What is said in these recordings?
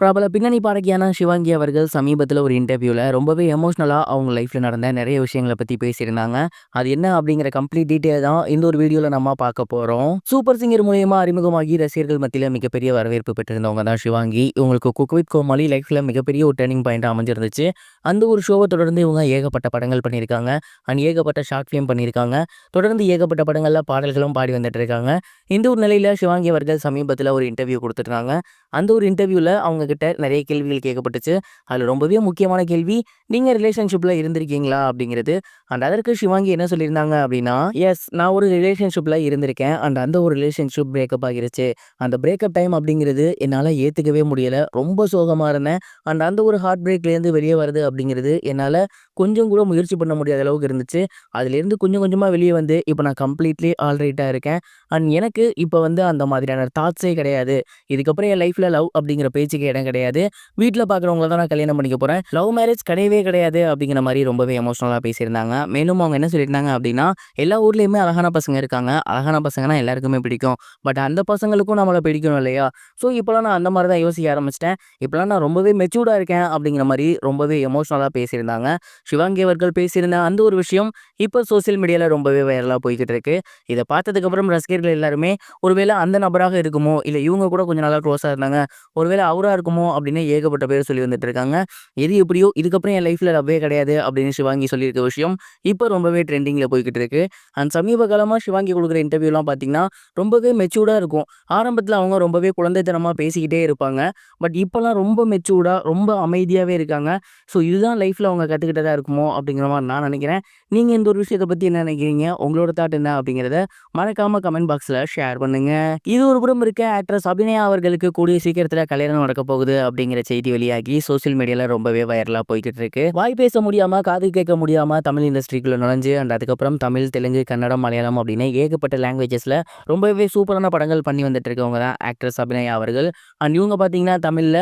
பிரபல பின்னணி பாடகியான சிவாங்கி அவர்கள் சமீபத்தில் ஒரு இன்டர்வியூவில் ரொம்பவே எமோஷ்னலாக அவங்க லைஃப்பில் நடந்த நிறைய விஷயங்களை பற்றி பேசியிருந்தாங்க. அது என்ன அப்படிங்கிற கம்ப்ளீட் டீட்டெயில் தான் இந்த ஒரு வீடியோவில் நம்ம பார்க்க போகிறோம் சூப்பர் சிங்கர் மூலியமாக அறிமுகமாகி ரசிகர்கள் மத்தியில் மிகப்பெரிய வரவேற்பு பெற்றிருந்தவங்க தான் சிவாங்கி. இவங்களுக்கு குக் வித் கோமாளி லைஃப்பில் மிகப்பெரிய ஒரு டேர்னிங் பாயிண்ட் அமைஞ்சிருந்துச்சு. அந்த ஒரு ஷோவை தொடர்ந்து இவங்க ஏகப்பட்ட படங்கள் பண்ணியிருக்காங்க. அண்ட் ஏகப்பட்ட ஷார்ட் ஃபிலிம் பண்ணியிருக்காங்க. தொடர்ந்து ஏகப்பட்ட படங்களில் பாடல்களும் பாடி வந்துட்டு இருக்காங்க. இந்த ஒரு நிலையில் சிவாங்கி அவர்கள் சமீபத்தில் ஒரு இன்டர்வியூ கொடுத்துருக்காங்க அந்த ஒரு இன்டர்வியூவில் அவங்க கிட்ட நிறைய கேள்விகள் கேட்கப்பட்டுச்சு. அதில் ரொம்பவே முக்கியமான கேள்வி நீங்கள் ரிலேஷன்ஷிப்பில் இருந்திருக்கீங்களா? அப்படிங்கிறது. அண்ட் அதற்கு சிவாங்கி என்ன சொல்லியிருந்தாங்க அப்படின்னா எஸ் நான் ஒரு ரிலேஷன்ஷிப்பில் இருந்திருக்கேன். அண்ட் அந்த ஒரு ரிலேஷன்ஷிப் பிரேக்கப் ஆகிருச்சு. அந்த பிரேக்கப் டைம் அப்படிங்கிறது என்னால் ஏற்றுக்கவே முடியலை. ரொம்ப சோகமாக இருந்தேன். அண்ட் அந்த ஒரு ஹார்ட் பிரேக்லேருந்து வெளியே வருது அப்படிங்கிறது என்னால் கொஞ்சம் கூட முயற்சி பண்ண முடியாத அளவுக்கு இருந்துச்சு. அதுலேருந்து கொஞ்சம் கொஞ்சமாக வெளியே வந்து இப்போ நான் கம்ப்ளீட்லி ஆல்ரைட்டாக இருக்கேன். அண்ட் எனக்கு இப்போ வந்து அந்த மாதிரியான தாட்ஸே கிடையாது. இதுக்கப்புறம் என் லைஃப்பில் லவ் அப்படிங்கிற பேச்சுக்கு இடம் கிடையாது. வீட்டில் பார்க்குறவங்கள தான் நான் கல்யாணம் பண்ணிக்க போகிறேன் லவ் மேரேஜ் கிடையவே கிடையாது அப்படிங்கிற மாதிரி ரொம்பவே எமோஷனலாக பேசியிருந்தாங்க. மேலும் அவங்க என்ன சொல்லியிருந்தாங்க அப்படின்னா எல்லா ஊர்லேயுமே அழகான பசங்க இருக்காங்க. அழகான பசங்கன்னா எல்லாருக்குமே பிடிக்கும். பட் அந்த பசங்களுக்கும் நம்மளை பிடிக்கணும் இல்லையா? ஸோ இப்போலாம் நான் அந்த மாதிரி தான் யோசிக்க ஆரம்பிச்சிட்டேன். இப்போலாம் நான் ரொம்பவே மெச்சூர்டாக இருக்கேன் அப்படிங்கிற மாதிரி ரொம்பவே எமோஷனலாக பேசியிருந்தாங்க. சிவாங்கி அவர்கள் பேசியிருந்த அந்த ஒரு விஷயம் இப்போ சோசியல் மீடியாவில் ரொம்பவே வைரலாக போய்கிட்டு இருக்கு. இதை பார்த்ததுக்கப்புறம் ரசிகர்கள் எல்லாருமே ஒருவேளை அந்த நபராக இருக்குமோ? இல்லை இவங்க கூட கொஞ்சம் நல்லா க்ளோஸாக இருந்தாங்க. ஒருவேளை அவராக இருக்கும் அப்படின்னு ஏகப்பட்ட பேர் சொல்லி வந்துட்டு இருக்காங்க எது எப்படியோ இதுக்கப்புறம் என் லைஃப்பில் லவ்வே கிடையாது அப்படின்னு சிவாங்கி சொல்லியிருக்க விஷயம் இப்போ ரொம்பவே ட்ரெண்டிங்கில் போய்கிட்டு இருக்கு. அண்ட் சமீப காலமாக சிவாங்கி கொடுக்குற இன்டர்வியூலாம் பார்த்தீங்கன்னா ரொம்பவே மெச்சூர்டாக இருக்கும். ஆரம்பத்தில் அவங்க ரொம்பவே குழந்தைத்தனமாக பேசிக்கிட்டே இருப்பாங்க. பட் இப்போலாம் ரொம்ப மெச்சூர்டாக ரொம்ப அமைதியாகவே இருக்காங்க. ஸோ இதுதான் லைஃப்பில் அவங்க கற்றுக்கிட்டதா இருக்குமோ அப்படிங்கிற மாதிரி நான் நினைக்கிறேன். நீங்கள் இந்த ஒரு விஷயத்தை பற்றி என்ன நினைக்கிறீங்க? உங்களோட தாட் என்ன அப்படிங்கிறத மறக்காமல் கமெண்ட் பாக்ஸில் ஷேர் பண்ணுங்கள் இது ஒரு புறம் இருக்க ஆக்ட்ரஸ் அபிநயா அவர்களுக்கு கூடிய சீக்கிரத்தில் கல்யாணம் நடக்க போகுது. போகுது அப்படிங்கிற செய்தி வெளியாகி சோசியல் மீடியாவில் ரொம்பவே வைரலாக போய்கிட்டு இருக்கு வாய் பேச முடியாமல் காது கேட்க முடியாமல் தமிழ் இண்டஸ்ட்ரிக்குள்ளே நுழைஞ்சு அண்ட் அதுக்கப்புறம் தமிழ் தெலுங்கு கன்னடம் மலையாளம் அப்படின்னு ஏகப்பட்ட லாங்குவேஜஸில் ரொம்பவே சூப்பரான படங்கள் பண்ணி வந்துட்டு இருக்கவங்க தான் ஆக்ட்ரஸ் அபிநயா அவர்கள். அண்ட் இவங்க பார்த்தீங்கன்னா தமிழில்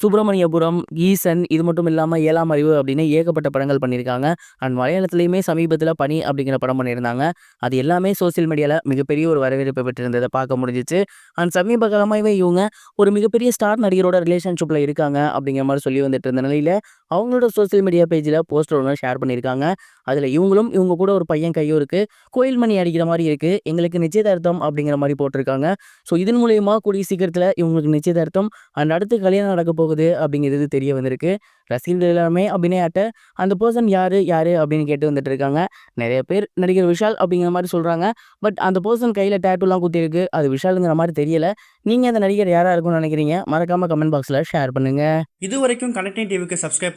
சுப்பிரமணியபுரம் ஈசன் இது மட்டும் இல்லாமல் ஏழாம் அறிவு அப்படின்னு ஏகப்பட்ட படங்கள் பண்ணியிருக்காங்க. அண்ட் மலையாளத்துலேயுமே சமீபத்தில் பனி அப்படிங்கிற படம் பண்ணியிருந்தாங்க. அது எல்லாமே சோசியல் மீடியாவில் மிகப்பெரிய ஒரு வரவேற்பு பெற்றிருந்ததை பார்க்க முடிஞ்சிச்சு. அண்ட் சமீப காலமாகவே இவங்க ஒரு மிகப்பெரிய ஸ்டார் நடிகரோட ரிலேஷன்ஷிப்பில் இருக்காங்க அப்படிங்கிற மாதிரி சொல்லி வந்துட்டு இருந்த நிலையில் அவங்களோட சோசியல் மீடியா பேஜில் போஸ்டர் ஒன்று ஷேர் பண்ணியிருக்காங்க. அதில் இவங்களும் இவங்க கூட ஒரு பையன் கையும் இருக்குது கோயில் மணி அடிக்கிற மாதிரி இருக்குது எங்களுக்கு நிச்சயதார்த்தம் அப்படிங்கிற மாதிரி போட்டிருக்காங்க. ஸோ இதன் மூலயமா கூடிய சீக்கிரத்தில் இவங்களுக்கு நிச்சயதார்த்தம். அந்த அடுத்து கல்யாணம் நடக்க போகுது அப்படிங்கிறது தெரிய வந்திருக்கு. ரசிகர்கள் எல்லாருமே அபிநயாட்ட அந்த பர்சன் யார் யார்? அப்படின்னு கேட்டு வந்துட்டு இருக்காங்க. நிறைய பேர் நடிகர் விஷால் அப்படிங்கிற மாதிரி சொல்கிறாங்க பட் அந்த பர்சன் கையில் டேட்டூலாம் குத்திருக்கு அது விஷாலுங்கிற மாதிரி தெரியல. நீங்கள் அந்த நடிகர் யாராக இருக்கும்னு நினைக்கிறீங்க? மறக்காமல் கமெண்ட் பாக்ஸில் ஷேர் பண்ணுங்கள் இது வரைக்கும் கனெக்டிங் டிவிக்கு சப்ஸ்கிரைப்